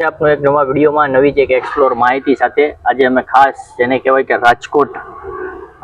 છે આપનો એક નવા વિડીયોમાં નવી જ એક એક્સપ્લોર માહિતી સાથે આજે અમે ખાસ જેને કહેવાય કે રાજકોટ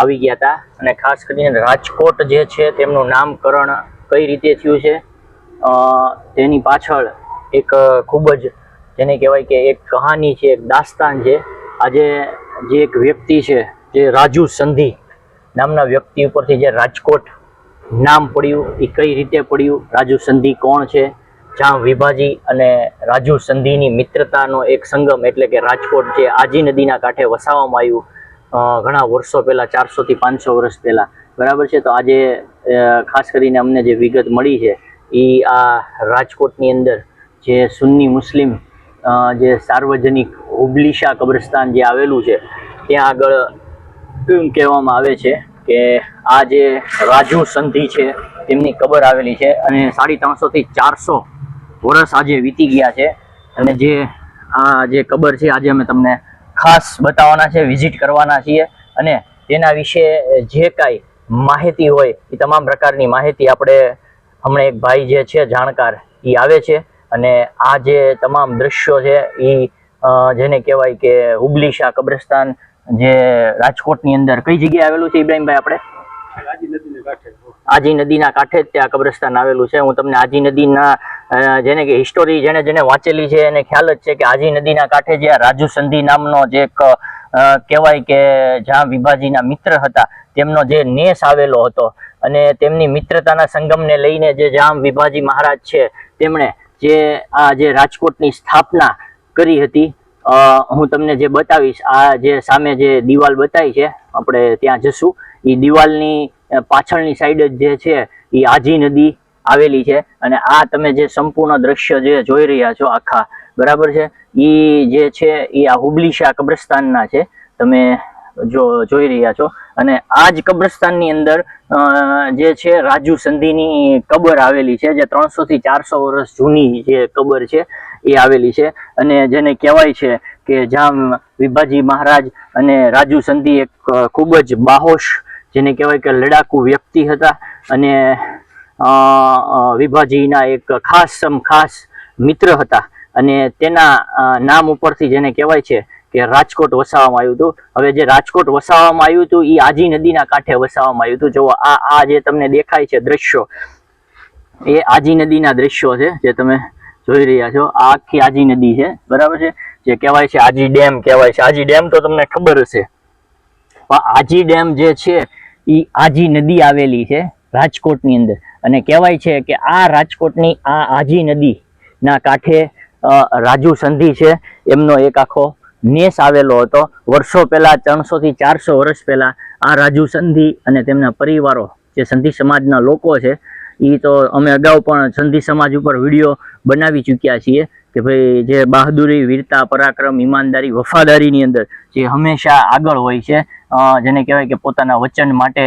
આવી ગયા હતા. અને ખાસ કરીને રાજકોટ જે છે તેમનું નામકરણ કઈ રીતે થયું છે તેની પાછળ એક ખૂબ જ જેને કહેવાય કે એક કહાની છે, એક દાસ્તાન છે. આજે જે એક વ્યક્તિ છે, જે રાજુ સંધિ નામના વ્યક્તિ ઉપરથી જે રાજકોટ નામ પડ્યું, એ કઈ રીતે પડ્યું, રાજુ સંધિ કોણ છે જામ વિભાજી અને રાજુ સંધિની મિત્રતાનો એક સંગમ એટલે કે રાજકોટ જે આજી નદીના કાંઠે વસાવવામાં આવ્યું ઘણા વર્ષો પહેલાં, ચારસોથી પાંચસો વર્ષ પહેલાં. બરાબર છે? તો આજે ખાસ કરીને અમને જે વિગત મળી છે એ આ રાજકોટની અંદર જે સુન્ની મુસ્લિમ જે સાર્વજનિક હુબલીશા કબ્રસ્તાન જે આવેલું છે, ત્યાં આગળ એમ કહેવામાં આવે છે કે આ જે રાજુ સંધિ છે, તેમની કબર આવેલી છે અને સાડી ત્રણસોથી ચારસો વર્ષ આજે વીતી ગયા છે. અને જે આ જે કબર છે આજે અમે તમને ખાસ બતાવવાના છે વિઝિટ કરવાના છીએ. અને તેના વિશે જે કાંઈ માહિતી હોય એ તમામ પ્રકારની માહિતી આપણે હમણાં એક ભાઈ જે છે જાણકાર એ આવે છે. અને આ જે તમામ દ્રશ્યો છે એ જેને કહેવાય કે હુબલી શાહ કબ્રસ્તાન જે રાજકોટની અંદર કઈ જગ્યાએ આવેલું છે ઇબ્રાહીમભાઈ આપણે? આજી નદીના કાંઠે જ ત્યાં કબ્રસ્તાન આવેલું છે. હું તમને આજી નદીના જેને કે હિસ્ટોરી જેને જેને વાંચેલી છે એને ખ્યાલ જ છે કે આજી નદીના કાંઠે જે રાજુ સંધિ નામનો જે એક કહેવાય કે જ્યાં વિભાજીના મિત્ર હતા, તેમનો જે નેસ આવેલો હતો અને તેમની મિત્રતાના સંગમને લઈને જે જામ વિભાજી મહારાજ છે, તેમણે જે આ જે રાજકોટની સ્થાપના કરી હતી હું તમને જે બતાવીશ, આ જે સામે જે દિવાલ બતાવી છે, આપણે ત્યાં જશું. એ દિવાલની પાછળની સાઈડ જ જે છે એ આજી નદી આવેલી છે અને આ તમે જે સંપૂર્ણ દ્રશ્ય જે જોઈ રહ્યા છો આખા, બરાબર છે? એ જે છે એ આ હુબલી શાહ કબ્રસ્તાનના છે, તમે જો જોઈ રહ્યા છો. અને આ જ કબ્રસ્તાનની અંદર જે છે રાજુ સંધિની કબર આવેલી છે, જે ત્રણસો થી ચારસો વર્ષ જૂની જે કબર છે, એ આવેલી છે. અને જેને કહેવાય છે કે જામ વિભાજી મહારાજ અને રાજુ સંધિ એક ખૂબ જ બાહોશ, જેને કહેવાય કે લડાકુ વ્યક્તિ હતા. અને વિભાજીના એક ખાસ ખાસ મિત્ર હતા. અને તેના નામ ઉપરથી જેને કહેવાય છે કે રાજકોટ વસાવવામાં આવ્યું હતું. હવે જે રાજકોટ વસાવવામાં આવ્યું હતું એ આજી નદીના કાંઠે વસાવવામાં આવ્યું હતું. જો આ આ જે તમને દેખાય છે દ્રશ્યો, એ આજી નદીના દ્રશ્યો છે જે તમે જોઈ રહ્યા છો. આખી આજી નદી છે, બરાબર છે? જે કહેવાય છે આજી ડેમ કહેવાય છે. આજી ડેમ તો તમને ખબર હશે. પણ આજી ડેમ જે છે એ આજી નદી આવેલી છે. રાજકોટની અંદર. અને કહેવાય છે કે આ રાજકોટની આ આજી નદી ના કાંઠે રાજુ સંધિ છે. એમનો એક આખો નેસ આવેલો હતો. વર્ષો પહેલા, ત્રણસો થી ચારસો વર્ષ પહેલા આ રાજુ સંધિ અને તેમના પરિવારો, જે સંધિ સમાજના લોકો છે એ તો અમે અગાઉ પણ સંધિ સમાજ ઉપર વીડિયો બનાવી ચૂક્યા છીએ કે ભાઈ, જે બહાદુરી, વીરતા, પરાક્રમ, ઈમાનદારી, વફાદારીની અંદર જે હંમેશા આગળ હોય છે. જેને કહેવાય કે પોતાના વચન માટે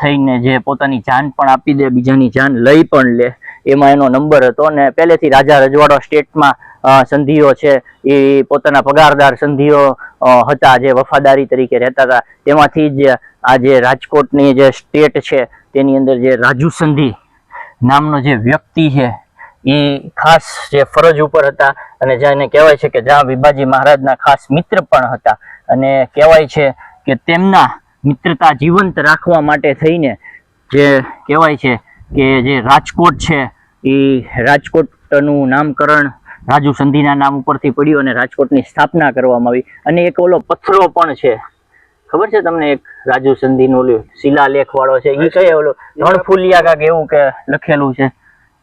થઈને જે પોતાની જાન પણ આપી દે, બીજાની જાન લઈ પણ લે, એમાં એનો નંબર હતો. અને પહેલેથી રાજા રજવાડો સ્ટેટમાં સંધિઓ છે, એ પોતાના પગારદાર સંધિઓ હતા, જે વફાદારી તરીકે રહેતા હતા. તેમાંથી જ આ જે રાજકોટની જે સ્ટેટ છે, તેની અંદર જે રાજુ સંધિ નામનો જે વ્યક્તિ છે, એ ખાસ જે ફરજ ઉપર હતા. અને જેને કહેવાય છે કે જ્યાં વિભાજી મહારાજના ખાસ મિત્ર પણ હતા. અને કહેવાય છે કે તેમના મિત્રતા જીવંત રાખવા માટે થઈને જે કહેવાય છે કે જે રાજકોટ છે, એ રાજકોટનું નામકરણ રાજુ સંધિના નામ ઉપરથી પડ્યું અને રાજકોટની સ્થાપના કરવામાં આવી. અને એક ઓલો પથ્થરો પણ છે. ખબર છે તમને એક રાજુ સંધિનું ઓલું શિલાલેખ વાળો છે? એ કઈ ઓલું? રણફુલિયા કાંક એવું કે લખેલું છે?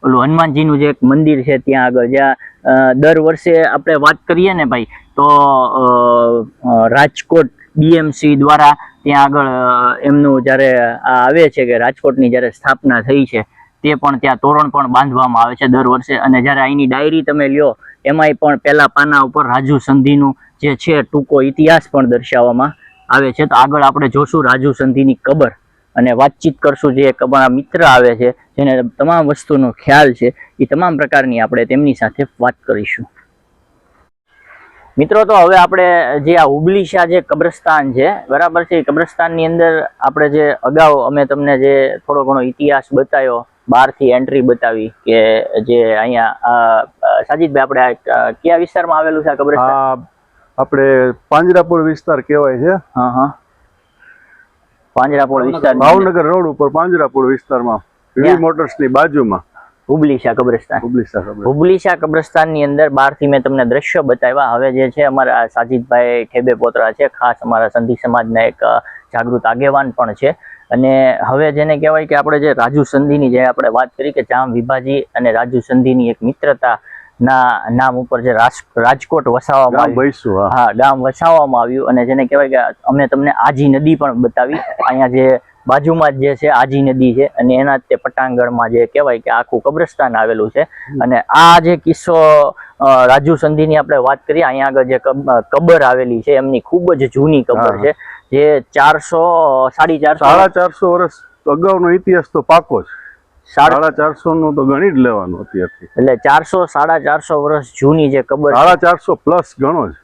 ઓલું હનુમાનજીનું જે એક મંદિર છે ત્યાં આગળ. જ્યાં દર વર્ષે આપણે વાત કરીએ ને ભાઈ, તો રાજકોટ બીએમસી દ્વારા ત્યાં આગળ એમનું જ્યારે આ આવે છે કે રાજકોટની જ્યારે સ્થાપના થઈ છે, તે પણ ત્યાં તોરણ પણ બાંધવામાં આવે છે દર વર્ષે. અને જ્યારે અહીંની ડાયરી તમે લ્યો, એમાંય પણ પહેલા પાના ઉપર રાજુ સંધિનું જે છે ટૂંકો ઇતિહાસ પણ દર્શાવવામાં આવે છે. તો આગળ આપણે જોશું રાજુ સંધિની કબર. અને વાતચીત કરશું જે એક અમારા મિત્ર આવે છે, જેને તમામ વસ્તુનો ખ્યાલ છે, એ તમામ પ્રકારની આપણે તેમની સાથે વાત કરીશું. મિત્રો તો હવે આપણે જે આ હુબલી શાહ જે કબ્રસ્તાન છે બરાબર છે કબ્રસ્તાનની અંદર આપણે જે અગાઉ અમે તમને જે થોડો ઘણો ઇતિહાસ બતાવ્યો બહારથી એન્ટ્રી બતાવી કે જે અહીંયા સાજીદભાઈ આપણે કયા વિસ્તારમાં આવેલું છે આ કબ્રસ્તાન? આપણે પાંજરાપુર વિસ્તાર કહેવાય છે. હા હા. પાંજરાપુર વિસ્તાર ભાવનગર રોડ ઉપર પાંજરાપુર વિસ્તારમાં વી ત્યાં. મોટર્સની બાજુમાં. હુબલી શાહ કબ્રસ્તાન. હુબલીશા શાહ કબ્રસ્તાનની અંદર બહારથી મેં તમને દ્રશ્ય બતાવ્યા. હવે જે છે અમારા સાજીદભાઈ ઠેબે પોતરા છે ખાસ અમારા સંધિ સમાજના એક જાગૃત આગેવાન પણ છે. અને હવે જેને કહેવાય કે આપણે જે રાજુ સંધિની જે આપણે વાત કરી કે જામ વિભાજી અને રાજુ સંધિની એક મિત્રતા ના નામ ઉપર જે રાજકોટ વસાવવામાં આવ્યું. હા ગામ વસાવવામાં આવ્યું. અને જેને કહેવાય કે અમે તમને આજી નદી પણ બતાવી. અહીંયા જે બાજુમાં જ જે છે આજી નદી છે અને એના જ તે પટાંગણમાં જે કહેવાય કે આખું કબ્રસ્તાન આવેલું છે. અને આ જે કિસ્સો રાજુ સંધિની આપણે વાત કરીએ અહીંયા આગળ જે કબર આવેલી છે એમની ખૂબ જ જૂની કબર છે જે ચારસો સાડી ચારસો સાડા ચારસો વર્ષ અગાઉનો ઇતિહાસ તો પાકો જ. સાડા ચારસો નું તો ગણી જ લેવાનું અત્યારથી. એટલે ચારસો સાડા ચારસો વર્ષ જૂની જે કબર છે, સાડા ચારસો પ્લસ ગણો જ.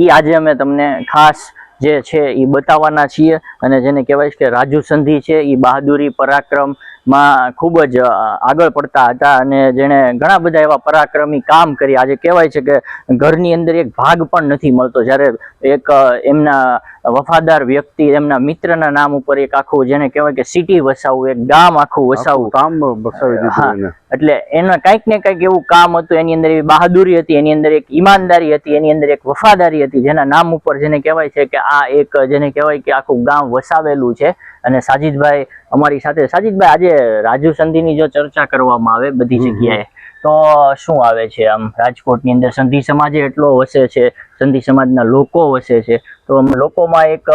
ઈ આજે અમે તમને ખાસ જે છે એ બતાવવાના છીએ અને જેને કહેવાય છે કે રાજુ સંધિ છે એ બહાદુરી પરાક્રમમાં ખૂબ જ આગળ પડતા હતા અને જેણે ઘણા બધા એવા પરાક્રમી કામ કરી. આજે કહેવાય છે કે ઘરની અંદર એક ભાગ પણ નથી મળતો. જ્યારે એક એમના વફાદાર વ્યક્તિ એમના મિત્રના નામ ઉપર એક આખું જેને કહેવાય કે સિટી વસાવવું એક ગામ આખું વસાવવું કામ દીધું એટલે એના કંઈક ને કંઈક એવું કામ હતું એની અંદર એવી બહાદુરી હતી એની અંદર એક ઈમાનદારી હતી એની અંદર એક વફાદારી હતી જેના નામ ઉપર જેને કહેવાય છે કે આ એક જેને કહેવાય કે આખું ગામ વસાવેલું છે. અને સાજીદભાઈ અમારી સાથે સાજીદભાઈ આજે રાજુ સંધિની જો ચર્ચા કરવામાં આવે બધી. જગ્યાએ તો શું આવે છે આમ રાજકોટની અંદર સંધિ સમાજે એટલો વસે છે સંધિ સમાજના લોકો વસે છે તો લોકોમાં એક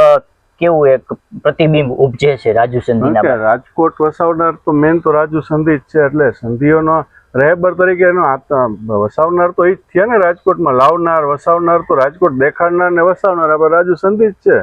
કેવું એક પ્રતિબિંબ ઉપજે છે રાજુ સંધિના રાજકોટ વસાવનાર તો મેન તો રાજુ સંધિ જ છે એટલે સંધિઓનો રહેબર તરીકે એનો વસાવનાર તો એ જ થયા ને રાજકોટમાં. લાવનાર વસાવનાર તો રાજકોટ દેખાડનાર ને વસાવનાર આપણે રાજુ સંધિ જ છે.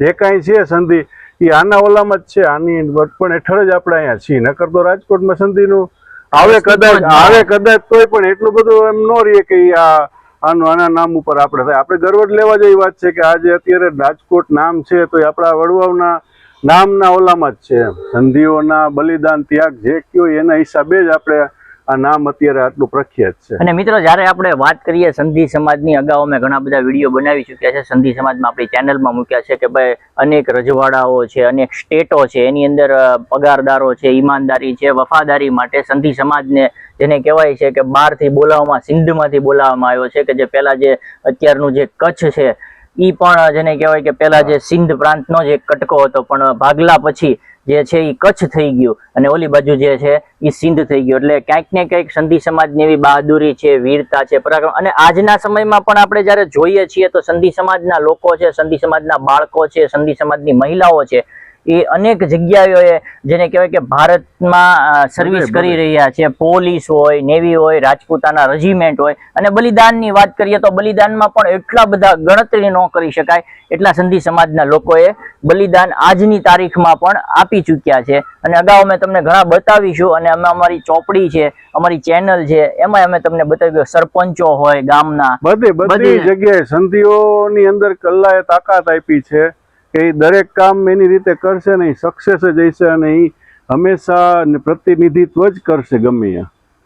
જે કાંઈ છે સંધિ એ આના ઓલામાં જ છે. આની વટપણ હેઠળ જ આપણે અહીંયા છીએ. નકર તો રાજકોટમાં સંધિનું આવે કદાચ આવે કદાચ તોય પણ એટલું બધું એમ ન રહીએ કે આ આનું આના નામ ઉપર આપણે થાય આપણે ગર્વ લેવા જેવી વાત છે કે આજે અત્યારે રાજકોટ નામ છે તો એ આપણા વડવાઓના નામના ઓલામાં જ છે. સંધિઓના બલિદાન ત્યાગ જે કયો એના હિસાબે જ આપણે આ નામ અત્યારે આટલું પ્રખ્યાત છે. અને મિત્રો, જ્યારે આપણે વાત કરીએ સંધિ સમાજની, અગાઉ અમે ઘણા બધા વીડિયો બનાવી ચૂક્યા છે. સંધિ સમાજમાં આપણી ચેનલમાં મૂક્યા છે કે ભાઈ, અનેક રજવાડાઓ છે, અનેક સ્ટેટો છે, એની અંદર પગારદારો છે, ઈમાનદારી છે, વફાદારી માટે સંધિ સમાજને જેને કહેવાય છે કે બહારથી બોલાવવામાં, સિંધમાંથી બોલાવવામાં આવ્યો છે કે જે પહેલાં જે અત્યારનું જે કચ્છ છે ઈ પણ જેને કહેવાય કે પહેલા જે સિંધ પ્રાંતનો જ એક કટકો હતો પણ ભાગલા પછી જે છે એ કચ્છ થઈ ગયું અને ઓલી બાજુ જે છે એ સિંધ થઈ ગયું. એટલે ક્યાંક ને ક્યાંક સંધિ સમાજની એવી બહાદુરી છે વીરતા છે પરાક્રમ અને આજના સમયમાં પણ આપણે જ્યારે જોઈએ છીએ તો સંધિ સમાજના લોકો છે સંધિ સમાજના બાળકો છે સંધિ સમાજની મહિલાઓ છે એ અનેક જગ્યાઓએ જેને કહેવાય કે ભારતમાં સર્વિસ કરી રહ્યા છે. પોલીસ હોય નેવી હોય રાજપૂતાના રેજિમેન્ટ હોય. અને બલિદાનની વાત કરીએ તો બલિદાનમાં પણ એટલા બધા ગણતરી ન કરી શકાય એટલા સંધિ સમાજના લોકોએ બલિદાન આજની તારીખમાં પણ આપી ચૂક્યા છે. અને અગાઉ અમે તમને ઘણા બતાવીશું અને અમે અમારી ચોપડી છે અમારી ચેનલ છે એમાં અમે તમને બતાવ્યું સરપંચો હોય ગામના બધે બધી. જગ્યાએ સંધિઓની અંદર કલ્લાએ તાકાત આપી છે. કે એ દરેક કામ એની રીતે કરશે ને સક્સેસ જ હશે અને એ હંમેશા પ્રતિનિધિત્વ જ કરશે ગમે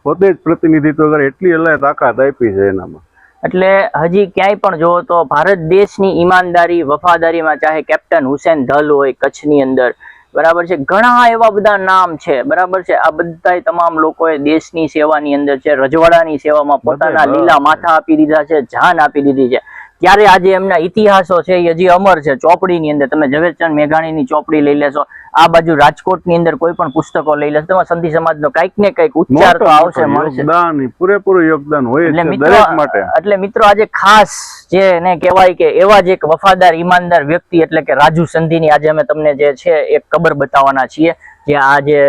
પોતે જ પ્રતિનિધિત્વ કરે એટલી અલગ તાકાત આપી છે એનામાં. એટલે હજી ક્યાંય પણ જોવો તો ભારત દેશની ઈમાનદારી વફાદારીમાં ચાહે કેપ્ટન હુસેન ધલ હોય કચ્છની અંદર બરાબર છે? ઘણા એવા બધા નામ છે બરાબર છે? આ બધા તમામ લોકોએ દેશની સેવાની અંદર છે રજવાડાની સેવામાં પોતાના લીલા માથા આપી દીધા છે જાન આપી દીધી છે. ત્યારે આજે એમના ઇતિહાસો છે એ હજી અમર છે ચોપડીની અંદર તમે ઝવેરચંદ મેઘાણીની ચોપડી લઈ લેશો આ બાજુ રાજકોટની અંદર કોઈ પણ પુસ્તકો લઈ લેશો તમે સંધિ સમાજનો કંઈક ને કંઈક ઉચ્ચાર તો આવશે મળશે. પૂરેપૂરું યોગદાન હોય એટલે મિત્રો માટે. એટલે મિત્રો આજે ખાસ જે ને કહેવાય કે એવા જ એક વફાદાર ઈમાનદાર વ્યક્તિ એટલે કે રાજુ સંધિની આજે અમે તમને જે છે એક કબર બતાવવાના છીએ. જે આ જે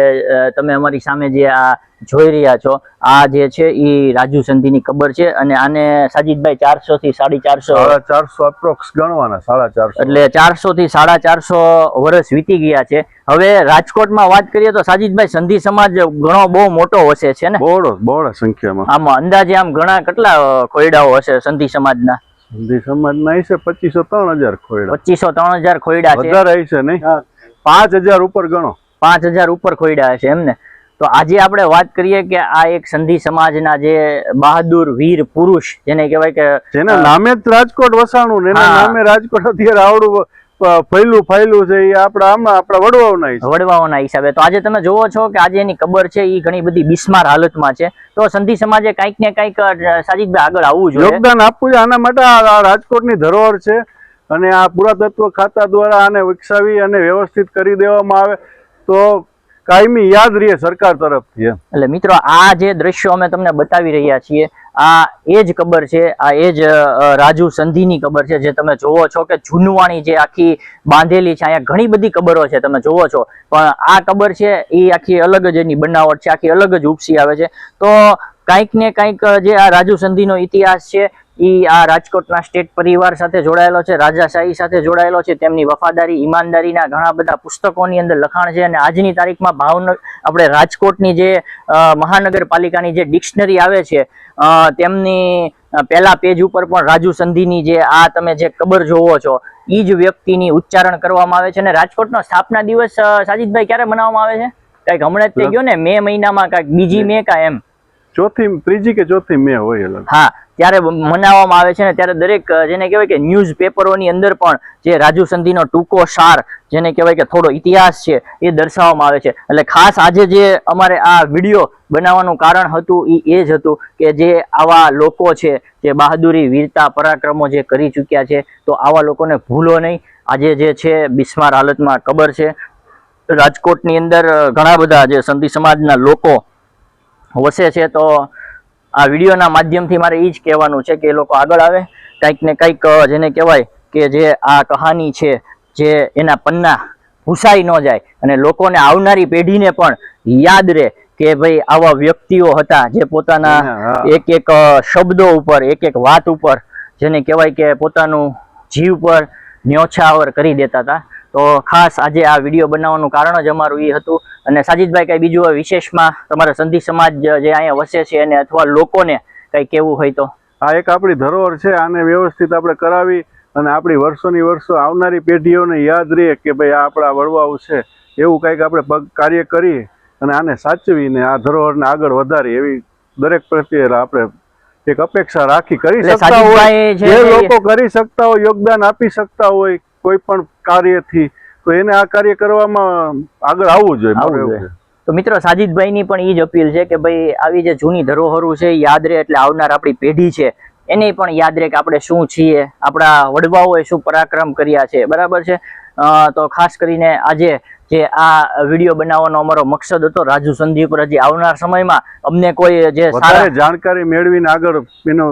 તમે અમારી સામે જે આ જોઈ રહ્યા છો આ જે છે એ રાજુ સંધિની કબર છે અને આને સાજીદભાઈ ચારસો થી સાડી ચારસો ચારસો અપ્રોક્સ ગણવાના સાડા ચારસો. એટલે ચારસો થી સાડા ચારસો વર્ષ વીતી ગયા છે. હવે રાજકોટમાં વાત કરીએ તો સાજીદભાઈ સંધિ સમાજ ઘણો બહુ મોટો હશે છે ને? બહોળો બહોળા સંખ્યામાં. આમાં અંદાજે આમ ઘણા કેટલા ખોયડાઓ હશે સંધિ સમાજના? સંધિ સમાજના હશે પચીસો ત્રણ હજાર ખોયડા. પચીસો ત્રણ હજાર ખોયડા છે. વધારે હશે નહીં? પાંચ હજાર ઉપર ગણો. પાંચ હજાર ઉપર ખોયડા હશે એમને તો આજે આપણે વાત કરીએ કે આ એક સંધિ સમાજના જે બહાદુર વીર પુરુષ જેને કહેવાય કે જેના નામે જ રાજકોટ વસાણું એના નામે રાજકોટ અત્યારે આવડું ફૈલું ફાયલું છે એ આપણા આમાં આપણા વડવાઓના વડવાઓના હિસાબે. તો આજે તમે જોવો છો કે આજે એની કબર છે એ ઘણી બધી બિસ્માર હાલતમાં છે. તો સંધિ સમાજે કંઈક ને કંઈક સાજીદભાઈ આગળ આવવું જોઈએ. યોગદાન આપવું છે. આના માટે આ રાજકોટની ધરોહર છે અને આ પુરાતત્વ ખાતા દ્વારા આને વિકસાવી અને વ્યવસ્થિત કરી દેવામાં આવે. તો કાયમી યાદ રહે સરકાર તરફથી એટલે મિત્રો, આ જે દ્રશ્યો અમે તમને બતાવી રહ્યા છીએ, આ એ જ કબર છે, આ એ જ રાજુ સંધિની કબર છે, જે તમે જોવો છો કે જૂનવાણી જે આખી બાંધેલી છે, અહીંયા ઘણી બધી કબરો છે, તમે જોવો છો. પણ આ કબર છે, એ આખી અલગ જ એની બનાવટ છે, આખી અલગ જ ઉપસી આવે છે. તો કાંઈક ને કાંઈક જે આ રાજુ સંધિનો ઇતિહાસ છે એ આ રાજકોટના સ્ટેટ પરિવાર સાથે જોડાયેલો છે રાજાશાહી સાથે જોડાયેલો છે તેમની વફાદારી ઈમાનદારીના ઘણા બધા પુસ્તકોની અંદર લખાણ છે અને આજની તારીખમાં ભાવનગર આપણે રાજકોટની જે મહાનગરપાલિકાની જે ડિક્શનરી આવે છે તેમની પહેલા પેજ ઉપર પણ રાજુ સંધિની જે આ તમે જે કબર જોવો છો એ જ વ્યક્તિની ઉચ્ચારણ કરવામાં આવે છે અને રાજકોટનો સ્થાપના દિવસ સાજિદભાઈ ક્યારે મનાવવામાં આવે છે? કંઈક હમણાં જ થઈ ગયો ને મે મહિનામાં કાંઈક બીજી મે કા એમ? ચોથી, ત્રીજી કે ચોથી મે હોય અલગ હા, ત્યારે મનાવવામાં આવે છે ને ત્યારે દરેક જેને કહેવાય કે ન્યૂઝ પેપરોની અંદર પણ જે રાજુ સંધિનો ટૂંકો સાર, જેને કહેવાય કે થોડો ઇતિહાસ છે, એ દર્શાવવામાં આવે છે. એટલે ખાસ આજે જે અમારે આ વીડિયો બનાવવાનું કારણ હતું એ એ જ હતું કે જે આવા લોકો છે, જે બહાદુરી, વીરતા, પરાક્રમો જે કરી ચૂક્યા છે, તો આવા લોકોને ભૂલો નહીં. આજે જે છે, બિસ્માર હાલતમાં કબર છે. રાજકોટની અંદર ઘણા બધા જે સંધિ સમાજના લોકો વસે છે તો આ વિડીયોના માધ્યમથી મારે એ જ કહેવાનું છે કે એ લોકો આગળ આવે. કંઈક ને કંઈક જેને કહેવાય કે જે આ કહાની છે જે એના પન્ના ભૂસાઈ ન જાય અને લોકોને આવનારી પેઢીને પણ યાદ રહે કે ભાઈ આવા વ્યક્તિઓ હતા જે પોતાના એક એક શબ્દો ઉપર એક એક વાત ઉપર જેને કહેવાય કે પોતાનું જીવ પર ન્યોછાવર કરી દેતા હતા. તો ખાસ આજે આ વીડિયો બનાવવાનું કારણ જ અમારું એ હતું. અને સાજીદભાઈ કઈ બીજું વિશેષમાં? તમારા સંધિ સમાજ જે અહીંયા વસે છે અને અથવા લોકોને કઈ કેવું હોય તો? આ એક આપણી ધરોહર છે આને વ્યવસ્થિત આપણે કરાવી અને આપણી વર્ષોની વર્ષો આવનારી પેઢીઓને યાદ રહે કે ભાઈ આ આપણા વડવાઓ છે. એવું કંઈક આપણે કાર્ય કરી અને આને સાચવીને આ ધરોહરને આગળ વધારી એવી દરેક પ્રત્યે આપણે એક અપેક્ષા રાખી કરી શકતા હોય. જે લોકો કરી શકતા હોય યોગદાન આપી શકતા હોય કોઈ પણ કાર્યથી તો એને આ કાર્ય કરવામાં આગળ આવવું જોઈએ. તો મિત્રો સાજીદભાઈની પણ એ જ અપીલ છે કે ભાઈ આવી જે જૂની ધરોહરો છે યાદ રહે એટલે આવનાર આપણી પેઢી છે એને પણ યાદ રહે કે આપણે શું છીએ આપણા વડવાઓએ શું પરાક્રમ કર્યા છે બરાબર છે તો ખાસ કરીને આજે જે આ વીડિયો બનાવવાનો અમારો મકસદ હતો. રાજુ સંધિ આવનાર સમયમાં અમને કોઈ જે જાણકારી મેળવીને આગળ એનો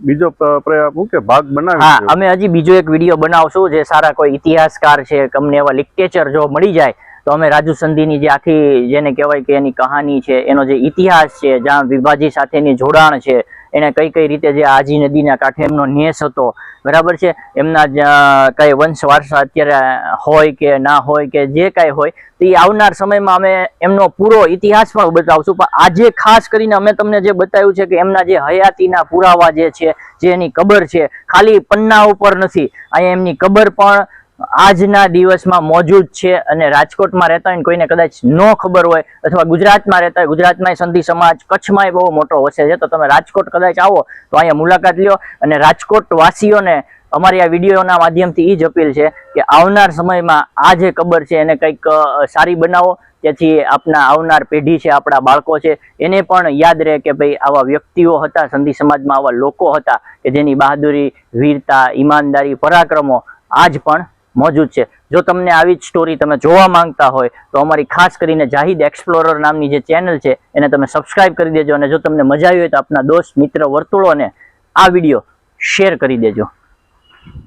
બીજો પ્રયાસ કે ભાગ હા બનાવી અમે હજી બીજો એક વીડિયો બનાવશું જે સારા કોઈ ઇતિહાસકાર છે અમને એવા લિટરેચર જો મળી જાય તો અમે રાજુ સંધિની જે આખી જેને કહેવાય કે એની કહાની છે એનો જે ઇતિહાસ છે જ્યાં વિભાજી સાથેની જોડાણ છે એને કઈ કઈ રીતે જે આજી નદીના કાંઠે એમનો નેસ હતો, બરાબર છે? એમના કઈ વંશ વારસા અત્યારે હોય કે ના હોય કે જે કાંઈ હોય, તો એ આવનાર સમયમાં અમે એમનો પૂરો ઇતિહાસ પણ બતાવશું. પણ આજે ખાસ કરીને અમે તમને જે બતાવ્યું છે કે એમના જે હયાતીના પુરાવા જે છે, જે એની કબર છે, ખાલી પન્ના ઉપર નથી. અહીંયા એમની કબર પણ આજના દિવસમાં મોજૂદ છે અને રાજકોટમાં રહેતા હોય કોઈને કદાચ ન ખબર હોય અથવા ગુજરાતમાં રહેતા હોય, ગુજરાતમાં સંધિ સમાજ કચ્છમાં બહુ મોટો વસે છે, તો તમે રાજકોટ કદાચ આવો, તો અહીંયા મુલાકાત લ્યો. અને રાજકોટ વાસીઓને અમારી આ વિડીયોના માધ્યમથી એ જ અપીલ છે કે આવનાર સમયમાં આ જે કબર છે એને કંઈક સારી બનાવો. જેથી આપના આવનાર પેઢી છે, આપણા બાળકો છે, એને પણ યાદ રહે કે ભાઈ આવા વ્યક્તિઓ હતા, સંધિ સમાજમાં આવા લોકો હતા કે જેની બહાદુરી, વીરતા, ઈમાનદારી, પરાક્રમો આજ પણ મોજૂદ છે. જો તમને આવી જ સ્ટોરી તમે જોવા માંગતા હોય, તો અમારી ખાસ કરીને જાહિદ એક્સપ્લોરર નામની જે ચેનલ છે, એને તમે સબસ્ક્રાઇબ કરી દેજો અને જો તમને મજા આવી હોય તો આપના દોસ્ત, મિત્ર, વર્તુળોને આ વીડિયો શેર કરી દેજો.